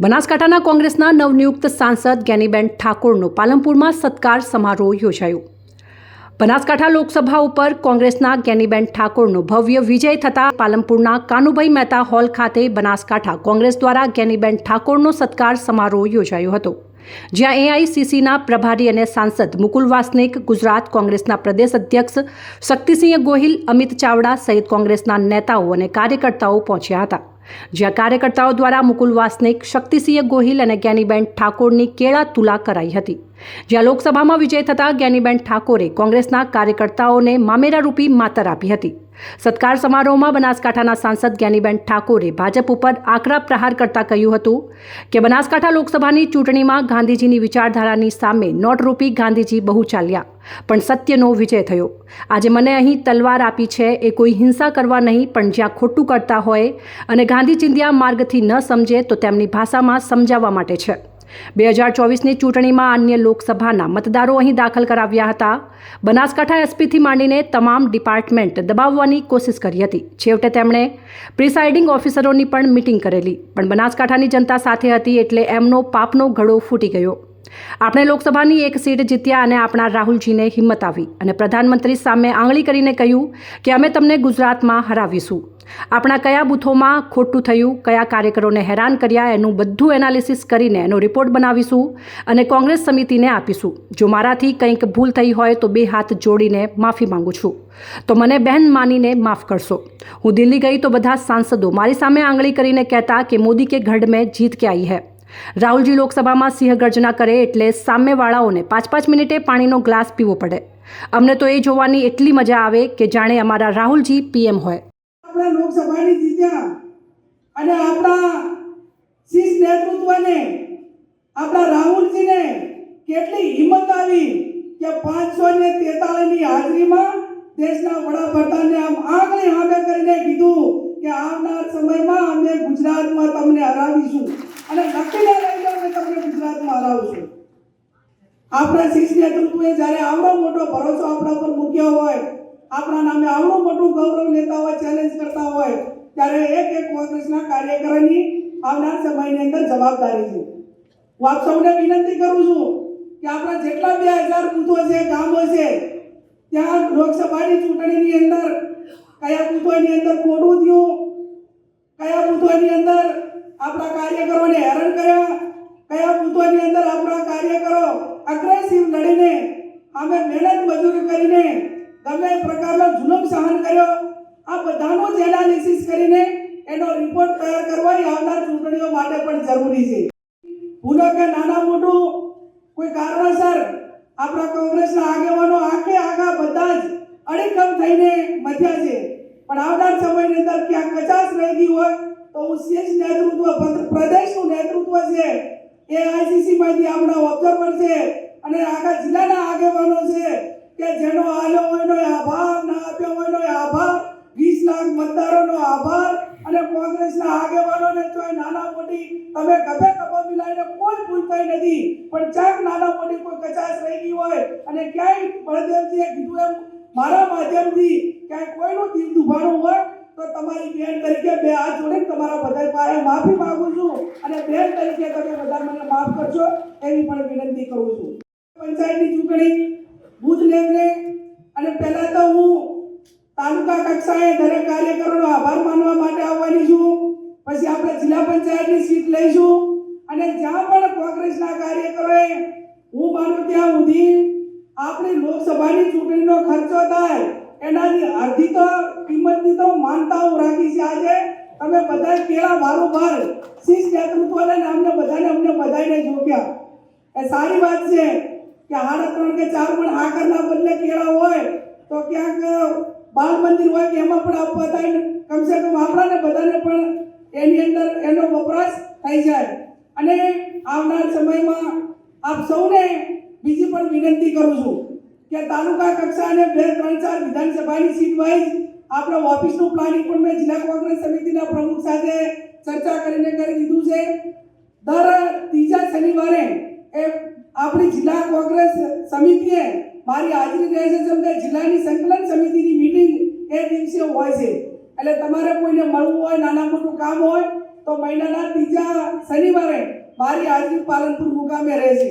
બનાસકાંઠાના કોંગ્રેસના નવનિયુક્ત સાંસદ જ્ઞાનીબેન ઠાકોરનો પાલનપુરમાં સત્કાર સમારોહ યોજાયો. બનાસકાંઠા લોકસભા ઉપર કોંગ્રેસના જ્ઞાનીબેન ઠાકોરનો ભવ્ય વિજય થતા પાલનપુરના કાનુભાઈ મહેતા હોલ ખાતે બનાસકાંઠા કોંગ્રેસ દ્વારા જ્ઞાનીબેન ઠાકોરનો સત્કાર સમારોહ યોજાયો હતો, જ્યાં એઆઈસીસીના પ્રભારી અને સાંસદ મુકુલ વાસનિક, ગુજરાત કોંગ્રેસના પ્રદેશ અધ્યક્ષ શક્તિસિંહ ગોહિલ, અમિત ચાવડા સહિત કોંગ્રેસના નેતાઓ અને કાર્યકર્તાઓ પહોંચ્યા હતા. જ્યાં કાર્યકર્તાઓ દ્વારા મુકુલ વાસનિક શક્તિસિંહ ગોહિલ અને જ્ઞાનીબેન ઠાકોરની કેળા તુલા કરાઈ હતી. જ્યાં લોકસભામાં વિજય થતાં જ્ઞાનીબેન ઠાકોરે કોંગ્રેસના કાર્યકર્તાઓને મામેરારૂપી માતર આપી હતી. સત્કાર સમારોહમાં બનાસકાંઠાના સાંસદ જ્ઞાનીબેન ઠાકોરે ભાજપ ઉપર આકરા પ્રહાર કરતા કહ્યું હતું કે બનાસકાંઠા લોકસભાની ચૂંટણીમાં ગાંધીજીની વિચારધારાની સામે નોટરૂપી ગાંધીજી બહુ ચાલ્યા. પણ સત્યનો વિજય થયો. આજે મને અહીં તલવાર આપી છે, એ કોઈ હિંસા કરવા નહીં, પણ જ્યાં ખોટું કરતા હોય અને ગાંધી ચિંધ્યા માર્ગથી ન સમજે, તો તેમની ભાષામાં સમજાવવા માટે છે. બે હજાર ચોવીસની ચૂંટણીમાં અન્ય લોકસભાના મતદારો અહીં દાખલ કરાવ્યા હતા. બનાસકાંઠા એસપીથી માંડીને તમામ ડિપાર્ટમેન્ટ દબાવવાની કોશિશ કરી હતી. છેવટે તેમણે પ્રિસાઇડિંગ ઓફિસરોની પણ મિટિંગ કરેલી. પણ બનાસકાંઠાની જનતા સાથે હતી એટલે એમનો પાપનો ઘડો ફૂટી ગયો. આપણે લોકસભાની એક સીટ જીત્યા અને આપણા રાહુલજીને હિંમત આવી અને પ્રધાનમંત્રી સામે આંગળી કરીને કહ્યું કે અમે તમને ગુજરાતમાં હરાવીશું. આપણા કયા બૂથોમાં ખોટું થયું, કયા કાર્યકરોને હેરાન કર્યા, એનું બધું એનાલિસિસ કરીને એનો રિપોર્ટ બનાવીશું અને કોંગ્રેસ સમિતિને આપીશું. જો મારાથી કંઈક ભૂલ થઈ હોય તો બે હાથ જોડીને માફી માંગુ છું. તો મને બહેન માનીને માફ કરશો. હું દિલ્હી ગઈ તો બધા સાંસદો મારી સામે આંગળી કરીને કહેતા કે મોદી કે ગઢ મેં જીત કે આવી હૈ? રાહુલજી લોકસભામાં સિંહ ગર્જના કરે એટલે સામેવાળાઓને પાંચ પાંચ મિનિટે પાણીનો ગ્લાસ પીવો પડે. અમને તો એ જોવાની એટલી મજા આવે કે જાણે અમારા રાહુલજી પીએમ હોય. લોકસભાની જીત્યા અને આપણા શીર્ષ નેતૃત્વને, આપણા રાહુલજીને કેટલી હિંમત આવી કે પાંચસો ને તેતાળીસની હાજરીમાં દેશના વડાપ્રધાનને આમ આંગળી હામે કરીને કીધું કે આવનાર સમયમાં અમે ગુજરાતમાં તમને હરાવીશું. અને નક્કીને લઈ લો કે તમને ગુજરાતમાં હરાવશું. આપણા શીર્ષ નેતૃત્વે જ્યારે આવડો મોટો ભરોસો આપણા પર મૂક્યો હોય, આપણા નામે આવડું મોટું ગૌરવ લેતા હોય ચેલેન્જ કરતા હોય, ત્યારે એક એક કોંગ્રેસના કાર્યકરની આવનાર સમયની અંદર જવાબદારી છે. હું આપ સૌને વિનંતી કરું છું કે આપણા જેટલા બે હજાર બૂથો છે, ગામો છે, ત્યાં લોકસભાની ચૂંટણીની અંદર કયા બૂથોની અંદર ખોટું થયું, કયા બૂથોની અંદર આપણા કાર્યકરોને હેરાન કર્યા. કયા બૂથોની અંદર આપણા કાર્યકરો અગ્રેસિવ લડીને અમે મહેનત મજૂરી કરીને, ગમે પ્રકારનો જુલમ સહન કર્યો. આ બધાનો જ એનાલિસિસ કરીને એનો રિપોર્ટ તૈયાર કરવા આવનાર ચૂંટણીઓ માટે પણ જરૂરી છે ભૂલો કે નાના મોટું કોઈ કારણસર આપણા કોંગ્રેસના આગેવાનો આખે આગા બધા જ અડીખમ થઈને મધ્યા છે પણ આવનાર સમયની અંદર ક્યાંક કચાશ રહી ગઈ હોય તો હું શીર્ષ નેતૃત્વ પ્ર- પ્રદેશનું નેતૃત્વ છે. એ આઈસીસી માંથી આપણા ઓબ્ઝર્વર છે. અને આખા જિલ્લાના આગેવાનો છે કે જેનો આલ્યો હોયનો આભાર, ના આપ્યો હોયનો આભાર, વીસ લાખ મતદારોનો આભાર અને કોંગ્રેસના આગેવાનોને ચોય નાના મોટી તમે ગભે ગભો મિલાઈને કોઈ ભૂલ થઈ નથી. પણ ચાક નાના મોટી કોઈ કચાશ રહી ગઈ હોય અને ક્યાંય બળદેવજીએ કીધું એમ મારા માધ્યમથી ક્યાંય કોઈનું દિલ દુભાણું હોય તો તમારી બેન તરીકે બે હાથ જોડીને તમારા બધા પાસે માફી માગું છું અને બેન તરીકે તમે બધા મને માફ કરજો એવી પણ વિનંતી કરું છું. પંચાયતની ચૂંટણી બુથ લેવલે અને પહેલા તો હું તાલુકા કક્ષાએ દરેક કાર્યકરોનો આભાર માનવા માટે આવવાની છું. પછી આપણે જિલ્લા પંચાયતની સીટ લઈશું અને જ્યાં પણ કોંગ્રેસના કાર્યકરોએ હું માનું ત્યાં સુધી આપણી લોકસભાની ચૂંટણીનો ખર્ચો થાય, એનાથી અડધી તો કિંમતની તો માનતા હું રાખી છે આજે. તમે બધા કેળા વારંવાર શીશ નેતૃત્વને અમને બધાને અમને બધાને જોક્યા. એ સારી વાત છે કે હાડા ત્રણ કે ચાર પણ હાકરના બદલે કેળા હોય તો ક્યાંક બાળ મંદિર હોય કે એમાં પણ આપવા થાય કમસે કમ આપણાને બધાને પણ એની અંદર એનો વપરાશ થઈ જાય. અને આવનાર સમયમાં આપ સૌને બીજી પણ વિનંતી કરું છું કે તાલુકા કક્ષા અને બે, ત્રણ, ચાર વિધાનસભાની સીટ વાઇઝ આપણે ઓફિસનું પ્લાનિંગ પણ મેં જિલ્લા કોંગ્રેસ સમિતિના પ્રમુખ સાથે ચર્ચા કરીને કરી દીધું છે. દર ત્રીજા શનિવારે એ આપણી જિલ્લા કોંગ્રેસ સમિતિએ મારી હાજરી રહેશે જેમ કે જિલ્લાની સંકલન સમિતિની મિટિંગ એ દિવસે હોય છે. એટલે તમારે કોઈને મળવું હોય, નાના મોટું કામ હોય, તો મહિનાના ત્રીજા શનિવારે મારી હાજરી પાલનપુર મુકામે રહેશે